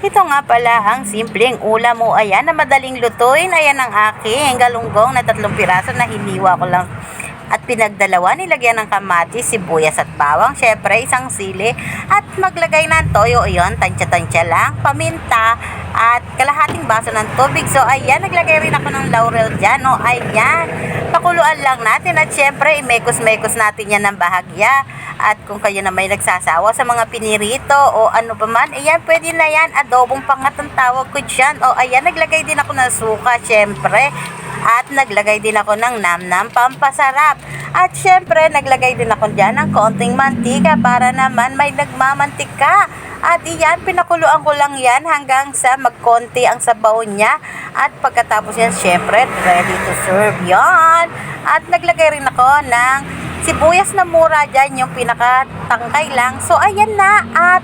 Ito nga pala ang simpleng ulam mo. Ayan, na madaling lutuin. Ayan ang aking galunggong na tatlong piraso na hiniwa ko lang at pinagdalawa, nilagyan ng kamatis, sibuyas at bawang, syempre isang sili, at maglagay ng toyo, yon tansya-tansya lang, paminta, at kalahating baso ng tubig. So, ayan, naglagay rin ako ng laurel dyan, no? Ayan, pakuluan lang natin, at syempre, imekos-mekos natin yan ng bahagya. At kung kayo na may nagsasawa sa mga pinirito o ano pa man, ayan, pwede na yan, adobong pangat ang tawag ko dyan. O, ayan, naglagay din ako ng suka, syempre, at naglagay din ako ng namnam pampasarap. At syempre, naglagay din ako dyan ng konting mantika para naman may nagmamantika. At iyan, pinakuluan ko lang yan hanggang sa magkonti ang sabaw niya. At pagkatapos yan, syempre, ready to serve yan. At naglagay rin ako ng sibuyas na mura dyan, yung pinakatangkay lang. So, ayan na. At.